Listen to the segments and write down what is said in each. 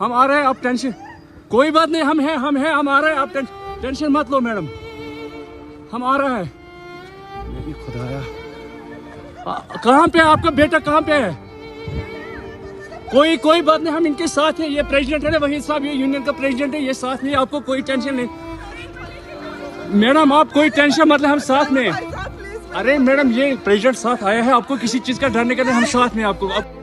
हम आ रहे हैं आप टेंशन कोई बात नहीं हम हैं हम हैं हम आ रहे हैं आप टेंशन टेंशन मत लो मैडम हम आ रहे हैं। मेरी खुदाया। कहाँ पे है आपका बेटा? कहाँ पे है? कोई कोई बात नहीं हम इनके साथ हैं। ये प्रेसिडेंट है ना वही साहब ये यूनियन का प्रेसिडेंट है ये साथ नहीं आपको कोई टेंशन नहीं। मैडम आप कोई टेंशन मतलब हम साथ में हैं। अरे मैडम ये प्रेसिडेंट साथ आया है आपको किसी चीज़ का डरने का नहीं हम साथ में आपको। अब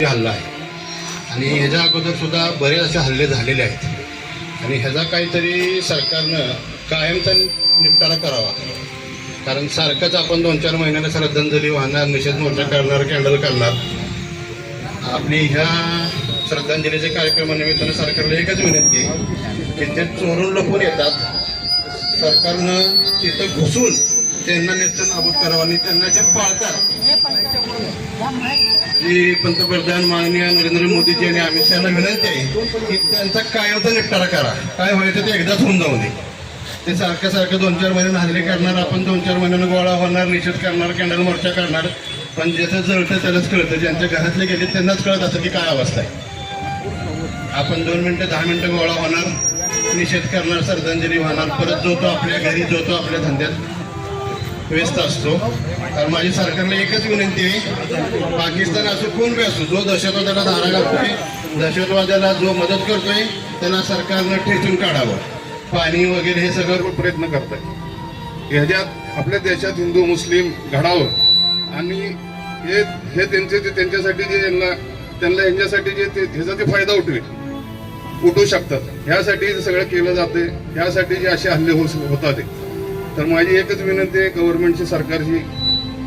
ते हल्ला आहे. आणि ह्याच्या अगोदर सुद्धा बरेच असे हल्ले झालेले आहेत. आणि ह्याचा काहीतरी सरकारनं कायमचा निपटारा करावा. कारण सारखंच आपण दोन चार महिन्याला श्रद्धांजली वाहणार निषेध मोर्चा करणार कॅन्डल करणार. आपली ह्या श्रद्धांजलीच्या कार्यक्रमानिमित्तानं सरकारला एकच विनंती की ते चोरून लपून येतात सरकारनं तिथं घुसून त्यांना नेतं नाबूद करावं आणि त्यांना जे पाळतात. जी पंतप्रधान माननीय नरेंद्र मोदीजी आणि अमित शहाना विनंती आहे की त्यांचा कायमचा निपटारा करा. काय व्हायचं ते एकदाच होऊन जाऊ दे. ते सारखं सारखं दोन चार महिन्यानं हल्ले करणार आपण दोन चार महिन्यानं गोळा होणार निषेध करणार कॅन्डल मोर्चा करणार. पण ज्याचं जळतं त्यालाच कळतं. ज्यांच्या घरातले गेले त्यांनाच कळत असं की काय अवस्था आहे. आपण दोन मिनटं दहा मिनटं गोळा होणार निषेध करणार श्रद्धांजली वाहणार. परत जो तो आपल्या घरी जो तो आपल्या धंद्यात. व्यस्त असतो. तर माझी सरकारला एकच विनंती आहे पाकिस्तान असो कोण बी असो जो दहशतवादाला धारा घालतोय दहशतवाद्याला जो मदत करतोय त्यांना सरकारनं ठेचून काढावं. पाणी वगैरे हे सगळं प्रयत्न करताय. ह्याच्यात आपल्या देशात हिंदू मुस्लिम घडावं. आणि हे हे त्यांचे ते त्यांच्यासाठी जे यांना त्यांना यांच्यासाठी जे ते ह्याचा ते फायदा उठवेल. उठू शकतात. ह्यासाठी सगळं केलं जाते ह्यासाठी जे असे हल्ले होत होतात ते. तर माझी एकच विनंती आहे गव्हर्नमेंटची सरकारची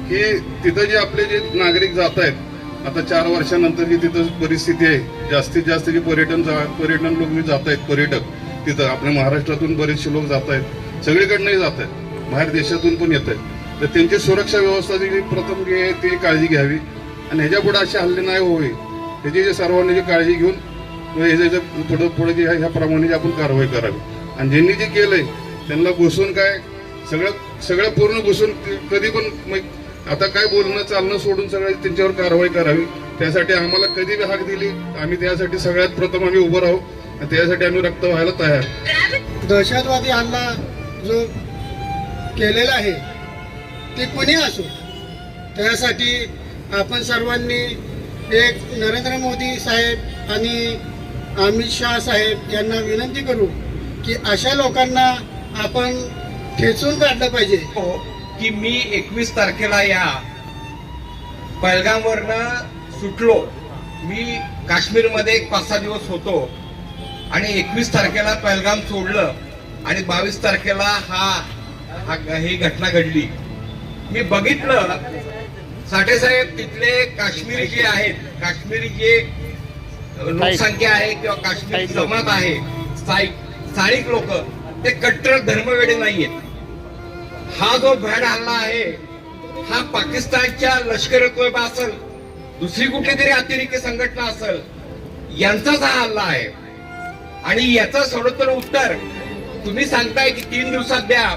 की तिथं जे आपले जे नागरिक जात आहेत आता चार वर्षानंतर जी तिथं परिस्थिती आहे. जास्तीत जास्त जे पर्यटन जा- पर्यटन लोक जे जात आहेत पर्यटक तिथं आपल्या महाराष्ट्रातून बरेचसे लोक जात आहेत. सगळीकडनंही जात आहेत. बाहेर देशातून पण येत आहेत. तर त्यांची सुरक्षा व्यवस्था जी प्रथम जी आहे ती काळजी घ्यावी. आणि ह्याच्या पुढे असे हल्ले नाही होवे. ह्याची जे सर्वांनी जी काळजी घेऊन ह्याच्या पुढे पुढे जे ह्याप्रमाणे जे आपण कारवाई करावी. आणि ज्यांनी जे केलंय त्यांना घुसून काय सगळं सगळं पूर्ण घुसून कधी पण मग आता काय बोलणं चालणं सोडून सगळं त्यांच्यावर कारवाई करावी. त्यासाठी आम्हाला कधी बी हाक दिली आम्ही त्यासाठी सगळ्यात प्रथम आम्ही उभं राहू आणि त्यासाठी आम्ही रक्त व्हायला तयार. दहशतवादी हल्ला जो केलेला आहे ते कुणी असो त्यासाठी आपण सर्वांनी एक नरेंद्र मोदी साहेब आणि अमित शाह साहेब यांना विनंती करू की अशा लोकांना आपण खेचून काढलं पाहिजे. हो की मी एकवीस तारखेला या पहलगामवरनं सुटलो. मी काश्मीरमध्ये एक पाच सहा दिवस होतो. आणि एकवीस तारखेला पहलगाम सोडलं. आणि बावीस तारखेला हा हा ही घटना घडली. मी बघितलं. साठेसाहेब तिथले काश्मीरी जे आहेत काश्मीरी जे लोकसंख्या आहे किंवा काश्मीर जमात आहे स्थायिक स्थानिक लोक ते कट्टर धर्मवेडे नाहीयेत. हा जो भ्याड हल्ला आहे हा पाकिस्तानच्या लष्कर तोयबा असेल दुसरी कुठली तरी अतिरेकी संघटना असेल यांचाच हा हल्ला आहे. आणि याचं सडोत्तर उत्तर तुम्ही सांगताय की तीन दिवसात द्या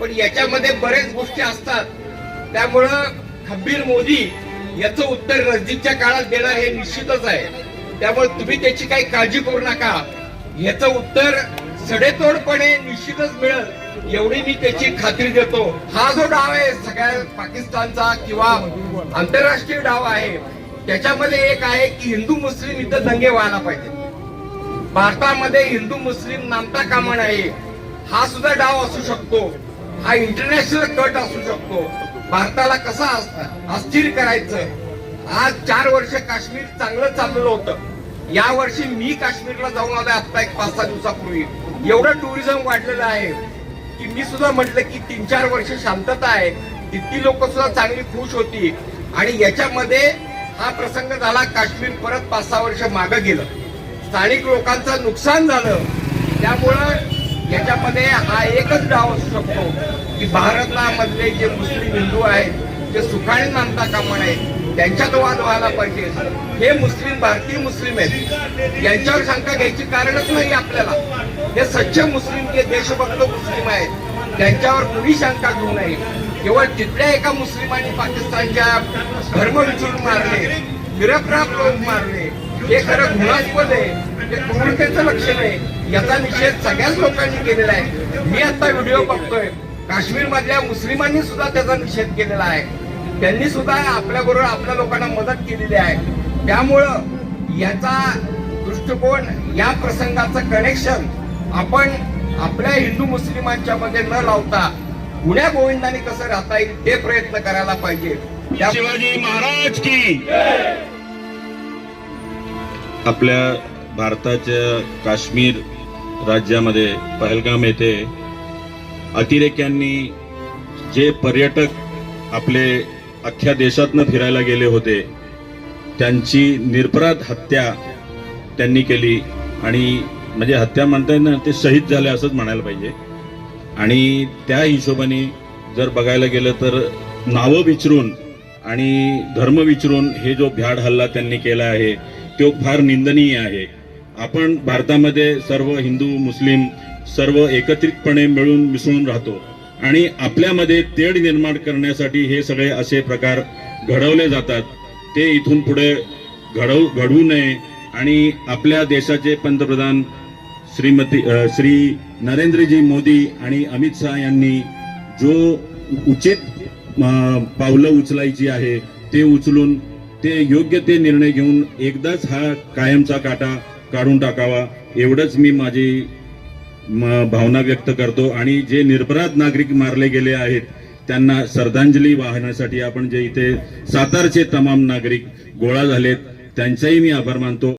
पण याच्यामध्ये बरेच गोष्टी असतात. त्यामुळं खंबीर मोदी याचं उत्तर नजदीकच्या काळात देणं हे निश्चितच आहे. त्यामुळे तुम्ही त्याची काही काळजी करू नका. याचं उत्तर सडेतोडपणे निश्चितच मिळत एवढी मी त्याची खात्री देतो. हा जो डाव आहे सगळ्या पाकिस्तानचा किंवा आंतरराष्ट्रीय डाव आहे त्याच्यामध्ये एक आहे की हिंदू मुस्लिम इथं दंगे व्हायला पाहिजे. भारतामध्ये हिंदू मुस्लिम नामता कामा आहे हा सुद्धा डाव असू शकतो. हा इंटरनॅशनल कट असू शकतो. भारताला कसा अस्थिर करायचं? आज चार वर्ष काश्मीर चांगलं चाललेलं होतं. या वर्षी मी काश्मीरला जाऊन आलोय आता एक पाच सहा दिवसापूर्वी. एवढं टुरिझम वाढलेलं आहे की मी सुद्धा म्हटलं की तीन चार वर्ष शांतता आहे. तिथली लोक सुद्धा चांगली खुश होती. आणि याच्यामध्ये हा प्रसंग झाला काश्मीर परत पाच सहा वर्ष मागं गेलं. स्थानिक लोकांचं नुकसान झालं. त्यामुळं याच्यामध्ये हा एकच डाव असू शकतो की भारतामधले जे मुस्लिम हिंदू आहेत ते सुखाने नांदता कामा आहेत त्यांच्यात वाद व्हायला पाहिजे. हे मुस्लिम भारतीय मुस्लिम आहेत. यांच्यावर शंका घ्यायची कारणच नाही आपल्याला. हे सच्चे मुस्लिम जे देशभक्त मुस्लिम आहेत त्यांच्यावर कुणी शंका घेऊ नये. केवळ तिथल्या एका मुस्लिमांनी पाकिस्तानच्या धर्म विचारून मारले निरपराध लोक मारले. हे खरं गुणास्पद आहे. हे क्रूरतेचं लक्षण आहे. याचा निषेध सगळ्याच लोकांनी केलेला आहे. मी आता व्हिडिओ बघतोय. काश्मीर मधल्या मुस्लिमांनी सुद्धा त्याचा निषेध केलेला आहे. त्यांनी सुद्धा आपल्या बरोबर आपल्या लोकांना मदत केलेली आहे. त्यामुळं याचा दृष्टिकोन या प्रसंगाचं कनेक्शन आपण आपल्या हिंदू मुस्लिमांच्या मध्ये न लावता गुण्या गोविंदाने कसं राहता येईल ते प्रयत्न करायला पाहिजे. शिवाजी महाराज की. आपल्या भारताच्या काश्मीर राज्यामध्ये पहलगाम येथे अतिरेक्यांनी जे पर्यटक आपले अख्ख्या देशातनं फिरायला गेले होते त्यांची निरपराध हत्या त्यांनी केली आणि म्हणजे हत्या म्हणता येईल ना ते शहीद झाले असंच म्हणायला पाहिजे. आणि त्या हिशोबाने जर बघायला गेलं तर नावं विचरून आणि धर्म विचरून हे जो भ्याड हल्ला त्यांनी केला आहे तो फार निंदनीय आहे. आपण भारतामध्ये सर्व हिंदू मुस्लिम सर्व एकत्रितपणे मिळून मिसळून राहतो. आणि आपल्यामध्ये तेढ निर्माण करण्यासाठी हे सगळे असे प्रकार घडवले जातात. ते इथून पुढे घडवू घडवू नये आणि आपल्या देशाचे पंतप्रधान श्रीमती श्री नरेंद्रजी मोदी आणि अमित शहा यांनी जो उचित पावलं उचलायची आहे ते उचलून ते योग्य ते निर्णय घेऊन एकदाच हा कायमचा काटा काढून टाकावा एवढंच मी माझी म- भावना व्यक्त करतो. आणि जे निरपराध नागरिक मारले गेले आहेत त्यांना श्रद्धांजली वाहण्यासाठी आपण जे इथे सातारचे तमाम नागरिक गोळा झालेत त्यांचाही मी आभार मानतो.